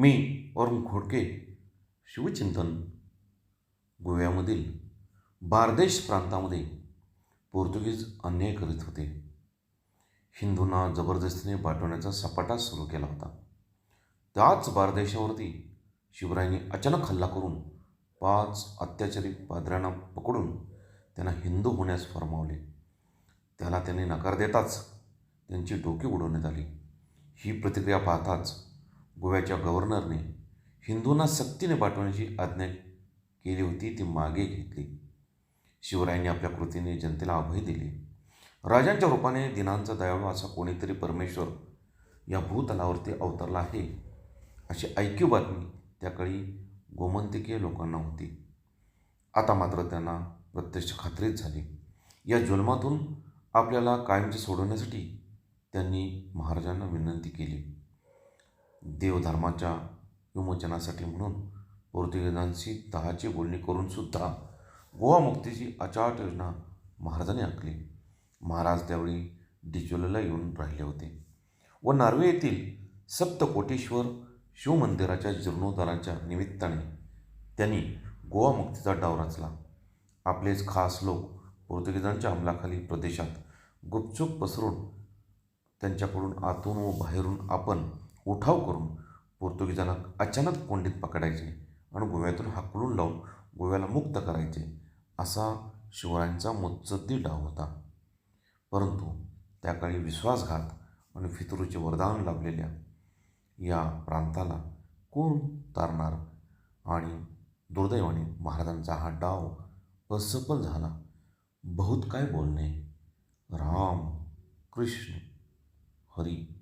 मी वरुण खोडके शिवचिंतन. गोव्यामधील बारदेश प्रांतामध्ये पोर्तुगीज अन्याय करीत होते. हिंदूंना जबरदस्तीने पाठवण्याचा सपाटा सुरू केला होता. त्याच बारदेशावरती शिवरायांनी अचानक हल्ला करून पाच अत्याचारी पादऱ्यांना पकडून त्यांना हिंदू होण्यास फरमावले. त्याला त्यांनी नकार देताच त्यांची डोकी उडवण्यात आली. ही प्रतिक्रिया पाहताच गोव्याच्या गव्हर्नरने हिंदूंना सक्तीने पाठवण्याची आज्ञा केली होती ती मागे घेतली. शिवरायांनी आपल्या कृतीने जनतेला अभय दिले. राजांच्या रूपाने दिनांचा दयाळू असा कोणीतरी परमेश्वर या भूतलावरती अवतरला आहे अशी ऐक्यू बातमी त्याकाळी गोमंतकीय लोकांना होती. आता मात्र त्यांना प्रत्यक्ष खात्रीच झाली. या जुलमातून आपल्याला कायमचे सोडवण्यासाठी त्यांनी महाराजांना विनंती केली. देवधर्माच्या विमोचनासाठी म्हणून पोर्तुगीजांशी दहाची बोलणी करूनसुद्धा गोवा मुक्तीची अचाट योजना महाराजांनी आखली. महाराज त्यावेळी डिचोलेला येऊन राहिले होते व नार्वे येथील सप्तकोटेश्वर शिवमंदिराच्या जीर्णोद्धाराच्या निमित्ताने त्यांनी गोवा मुक्तीचा डाव रचला. आपलेच खास लोक पोर्तुगीजांच्या अंमलाखाली प्रदेशात गुपचूप पसरून त्यांच्याकडून आतून व बाहेरून आपण उठाव करून पोर्तुगीजांना अचानक कोंडीत पकडायचे आणि गोव्यातून हाकलून लावून गोव्याला मुक्त करायचे असा शिवरायांचा मुत्सद्दी डाव होता. परंतु त्या काळी विश्वासघात आणि फितरूचे वरदान लाभलेल्या या प्रांताला कोण तारणार? आणि दुर्दैवाने महाराजांचा हा डाव असफल झाला. बहुत काय बोलणे? राम कृष्ण हरी.